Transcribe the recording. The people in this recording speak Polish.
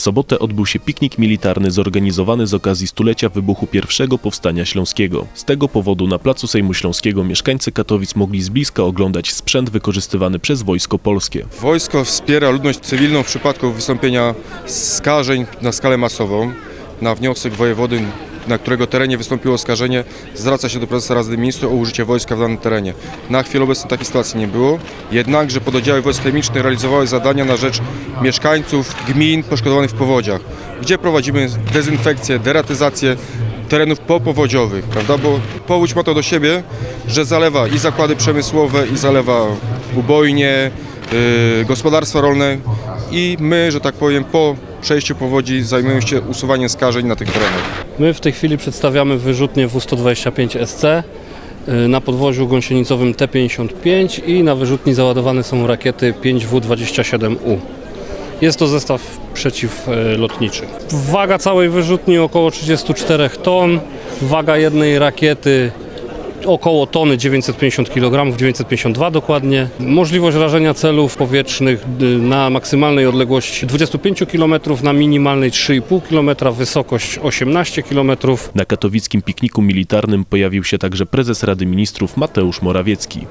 W sobotę odbył się piknik militarny zorganizowany z okazji stulecia wybuchu pierwszego powstania śląskiego. Z tego powodu na Placu Sejmu Śląskiego mieszkańcy Katowic mogli z bliska oglądać sprzęt wykorzystywany przez Wojsko Polskie. Wojsko wspiera ludność cywilną w przypadku wystąpienia skażeń na skalę masową. Na wniosek wojewody, na którego terenie wystąpiło skażenie, zwraca się do prezesa Rady Ministrów o użycie wojska w danym terenie. Na chwilę obecną takiej sytuacji nie było, jednakże pododdziały wojsk chemicznych realizowały zadania na rzecz mieszkańców gmin poszkodowanych w powodziach, gdzie prowadzimy dezynfekcję, deratyzację terenów popowodziowych, prawda? Bo powódź ma to do siebie, że zalewa i zakłady przemysłowe, i zalewa ubojnie, yy, gospodarstwa rolne i my, że tak powiem, po przejściu powodzi zajmujemy się usuwaniem skażeń na tych terenach. My w tej chwili przedstawiamy wyrzutnię W-125SC y, na podwoziu gąsienicowym T-55 i na wyrzutni załadowane są rakiety 5W-27U. Jest to zestaw przeciwlotniczy. Waga całej wyrzutni około 34 ton, waga jednej rakiety około tony 950 kg, 952 dokładnie. Możliwość rażenia celów powietrznych y, na maksymalnej odległości 25 km, na minimalnej 3,5 km, wysokość 18 km. Na katowickim pikniku militarnym pojawił się także prezes Rady Ministrów Mateusz Morawiecki.